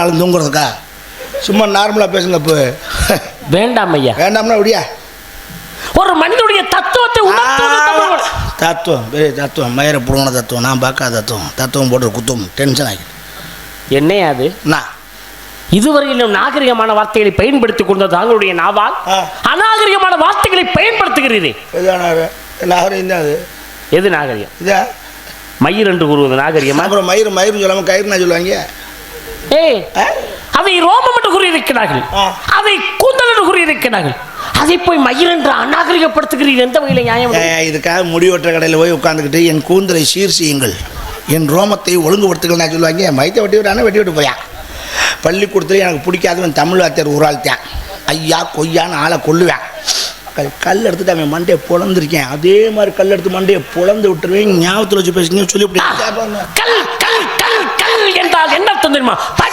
ஆள் தூங்குறதுக்கா? சும்மா நார்மலாக பேசுங்க இப்போ. வேண்டாம் ஐயா. வேண்டாம்னா விடியா? ஒரு மனிதனுடைய தத்துவத்தை. தத்துவம் பெரிய தத்துவம் மயிர புடுங்கின தத்துவம் நான் பார்க்காத தத்துவம். தத்துவம் போட்டு குத்தும் டென்ஷன் ஆகி என்னையா அது? நான் இதுவரையிலும் நாகரிகமான வார்த்தைகளை பயன்படுத்திக் கொண்ட தாங்களுடைய நாவால். அநாகரிகமான வார்த்தைகளை பயன்படுத்துகிறீரே. நாகரிகம் தான் அது? எது நாகரிகம்? இதா? மயிர் என்று கூறுவது நாகரிகமா? அப்புறம் மயிறு மயிறு சொல்லாமல் கயிறுனா சொல்லுவாங்க. ஏய்? அதை ரோமம் என்று கூறியிருக்கிறார்கள். அதை கூந்தல் என்று கூறியிருக்கிறார்கள். அதை போய் மயிர் என்று அநாகரிகப்படுத்துகிறீர்கள் எந்த வகையில் நியாயம் இதுக்காக முடிவெட்டுற கடையில் போய் உட்காந்துக்கிட்டு என் கூந்தலை சீர் செய்யுங்கள் என் ரோமத்தை ஒழுங்குபடுத்துங்கள் நான் சொல்லுவாங்க. மைத்தை வெட்டி விட்டானே வெட்டி விட்டு போயான் பள்ளிக்கூடத்துல எனக்கு பிடிக்காதவன் தமிழ் வாத்தியார் ஒரு ஆள்த்தான் ஐயா கொய்யான்னு ஆளை கொல்லுவேன். கல் கல் எடுத்துட்டு அவன் மண்டையை பொழந்திருக்கேன் அதே மாதிரி கல் எடுத்து மண்டையை பொழந்து விட்டுருவேன். ஞாபகத்தில் வச்சு பேசுங்க சொல்லி 尼玛，赶紧！